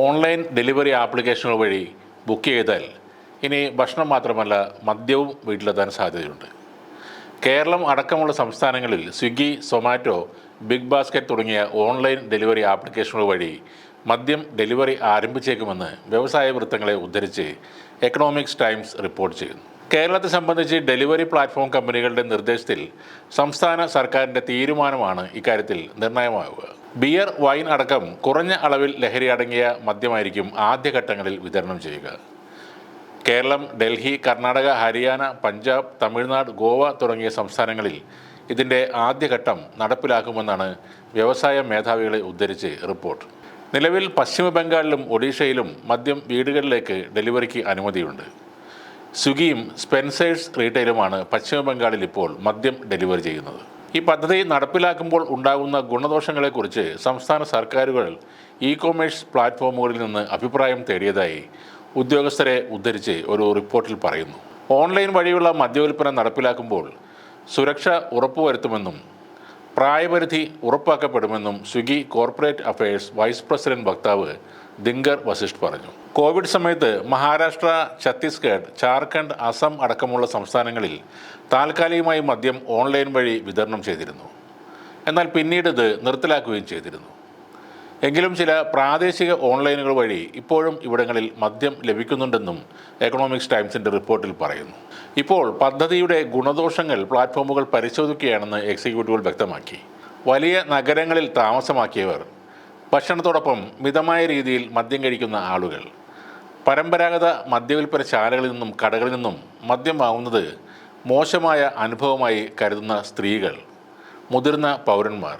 Online delivery ആപ്ലിക്കേഷനുകൾ വഴി book ചെയ്താൽ ഇനി ഭക്ഷണം മാത്രമല്ല മദ്യവും വീട്ടിലെത്താൻ സാധ്യതയുണ്ട്. കേരളം അടക്കമുള്ള സംസ്ഥാനങ്ങളിൽ സ്വിഗ്ഗി സൊമാറ്റോ ബിഗ് ബാസ്ക്കറ്റ് തുടങ്ങിയ ഓൺലൈൻ ഡെലിവറി ആപ്ലിക്കേഷനുകൾ വഴി മദ്യം ഡെലിവറി ആരംഭിച്ചേക്കുമെന്ന് വ്യവസായ വൃത്തങ്ങളെ ഉദ്ധരിച്ച് എക്കണോമിക്സ് ടൈംസ് റിപ്പോർട്ട് ചെയ്യുന്നു. കേരളത്തെ സംബന്ധിച്ച് ഡെലിവറി പ്ലാറ്റ്ഫോം കമ്പനികളുടെ നിർദ്ദേശത്തിൽ സംസ്ഥാന സർക്കാരിന്റെ തീരുമാനമാണ് ഇക്കാര്യത്തിൽ നിർണായകമാവുക. ബിയർ വൈൻ അടക്കം കുറഞ്ഞ അളവിൽ ലഹരി അടങ്ങിയ മദ്യമായിരിക്കും ആദ്യഘട്ടങ്ങളിൽ വിതരണം ചെയ്യുക. കേരളം ഡൽഹി കർണാടക ഹരിയാന പഞ്ചാബ് തമിഴ്നാട് ഗോവ തുടങ്ങിയ സംസ്ഥാനങ്ങളിൽ ഇതിന്റെ ആദ്യഘട്ടം നടപ്പിലാക്കുമെന്നാണ് വ്യവസായ മേധാവികളെ ഉദ്ധരിച്ച് റിപ്പോർട്ട്. നിലവിൽ പശ്ചിമ ബംഗാളിലും ഒഡീഷയിലും മദ്യം വീടുകളിലേക്ക് ഡെലിവറിക്ക് അനുമതിയുണ്ട്. സ്വിഗ്ഗിയും സ്പെൻസേഴ്സ് റീറ്റെയിലുമാണ് പശ്ചിമ ബംഗാളിൽ ഇപ്പോൾ മദ്യം ഡെലിവറി ചെയ്യുന്നത്. ഈ പദ്ധതി നടപ്പിലാക്കുമ്പോൾ ഉണ്ടാകുന്ന ഗുണദോഷങ്ങളെക്കുറിച്ച് സംസ്ഥാന സർക്കാരുകൾ ഇ കോമേഴ്സ് പ്ലാറ്റ്ഫോമുകളിൽ നിന്ന് അഭിപ്രായം തേടിയതായി ഉദ്യോഗസ്ഥരെ ഉദ്ധരിച്ച് ഒരു റിപ്പോർട്ടിൽ പറയുന്നു. ഓൺലൈൻ വഴിയുള്ള മദ്യവിൽപ്പന നടപ്പിലാക്കുമ്പോൾ സുരക്ഷ ഉറപ്പുവരുത്തുമെന്നും പ്രായപരിധി ഉറപ്പാക്കപ്പെടുമെന്നും Swiggy corporate affairs vice president വക്താവ് ദിങ്കർ വസിഷ്ഠ് പറഞ്ഞു. കോവിഡ് സമയത്ത് മഹാരാഷ്ട്ര ഛത്തീസ്ഗഡ് ജാർഖണ്ഡ് അസം അടക്കമുള്ള സംസ്ഥാനങ്ങളിൽ താൽക്കാലികമായി മദ്യം ഓൺലൈൻ വഴി വിതരണം ചെയ്തിരുന്നു. എന്നാൽ പിന്നീട് ഇത് നിർത്തലാക്കുകയും ചെയ്തിരുന്നു. എങ്കിലും ചില പ്രാദേശിക ഓൺലൈനുകൾ വഴി ഇപ്പോഴും ഇവിടങ്ങളിൽ മദ്യം ലഭിക്കുന്നുണ്ടെന്നും എക്കണോമിക്സ് ടൈംസിന്റെ റിപ്പോർട്ടിൽ പറയുന്നു. ഇപ്പോൾ പദ്ധതിയുടെ ഗുണദോഷങ്ങൾ പ്ലാറ്റ്ഫോമുകൾ പരിശോധിക്കുകയാണെന്ന് എക്സിക്യൂട്ടീവുകൾ വ്യക്തമാക്കി. വലിയ നഗരങ്ങളിൽ താമസമാക്കിയവർ ഭക്ഷണത്തോടൊപ്പം മിതമായ രീതിയിൽ മദ്യം കഴിക്കുന്ന ആളുകൾ. പരമ്പരാഗത മദ്യവിൽപ്പന ശാലകളിൽ നിന്നും കടകളിൽ നിന്നും മദ്യം വാങ്ങുന്നത് മോശമായ അനുഭവമായി കരുതുന്ന സ്ത്രീകൾ മുതിർന്ന പൗരന്മാർ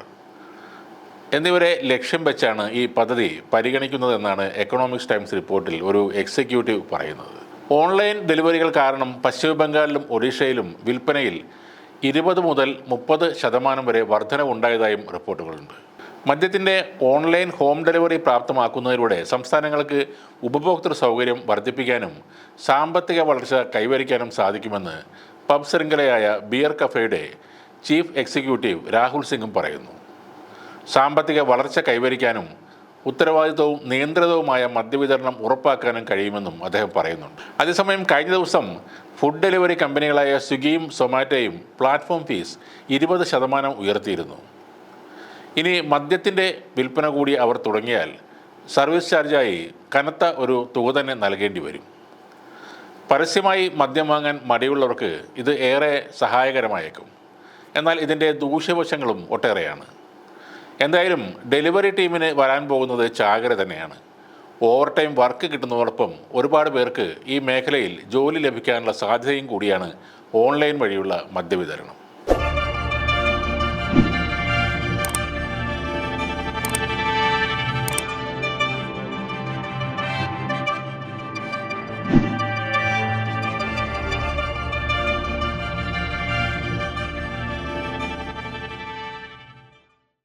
എന്നിവരെ ലക്ഷ്യം വെച്ചാണ് ഈ പദ്ധതി പരിഗണിക്കുന്നതെന്നാണ് എക്കണോമിക്സ് ടൈംസ് റിപ്പോർട്ടിൽ ഒരു എക്സിക്യൂട്ടീവ് പറയുന്നത്. ഓൺലൈൻ ഡെലിവറികൾ കാരണം പശ്ചിമ ബംഗാളിലും ഒഡീഷയിലും വിൽപ്പനയിൽ ഇരുപത് മുതൽ മുപ്പത് ശതമാനം വരെ വർധനവുണ്ടായതായും റിപ്പോർട്ടുകളുണ്ട്. മദ്യത്തിന്റെ ഓൺലൈൻ ഹോം ഡെലിവറി പ്രാപ്തമാക്കുന്നതിലൂടെ സംസ്ഥാനങ്ങൾക്ക് ഉപഭോക്തൃ സൗകര്യം വർദ്ധിപ്പിക്കാനും സാമ്പത്തിക വളർച്ച കൈവരിക്കാനും സാധിക്കുമെന്ന് പബ് ശൃംഖലയായ ബിയർ കഫേയുടെ ചീഫ് എക്സിക്യൂട്ടീവ് രാഹുൽ സിംഗും പറയുന്നു. സാമ്പത്തിക വളർച്ച കൈവരിക്കാനും ഉത്തരവാദിത്വവും നിയന്ത്രിതവുമായ മദ്യവിതരണം ഉറപ്പാക്കാനും കഴിയുമെന്നും അദ്ദേഹം പറയുന്നുണ്ട്. അതേസമയം കഴിഞ്ഞ ദിവസം ഫുഡ് ഡെലിവറി കമ്പനികളായ സ്വിഗ്ഗിയും സൊമാറ്റോയും പ്ലാറ്റ്ഫോം ഫീസ് ഇരുപത് ശതമാനം ഉയർത്തിയിരുന്നു. ഇനി മദ്യത്തിന്റെ വിൽപ്പന കൂടി അവർ തുടങ്ങിയാൽ സർവീസ് ചാർജായി കനത്ത ഒരു തുക തന്നെ നൽകേണ്ടി വരും. പരസ്യമായി മദ്യം വാങ്ങാൻ മടിയുള്ളവർക്ക് ഇത് ഏറെ സഹായകരമായേക്കും. എന്നാൽ ഇതിന്റെ ദൂഷ്യവശങ്ങളും ഒട്ടേറെയാണ്. എന്തായാലും ഡെലിവറി ടീമിന് വരാൻ പോകുന്നത് ചാകര തന്നെയാണ്. ഓവർ ടൈം വർക്ക് കിട്ടുന്നതോടൊപ്പം ഒരുപാട് പേർക്ക് ഈ മേഖലയിൽ ജോലി ലഭിക്കാനുള്ള സാധ്യതയും കൂടിയാണ് ഓൺലൈൻ വഴിയുള്ള മദ്യവിതരണം.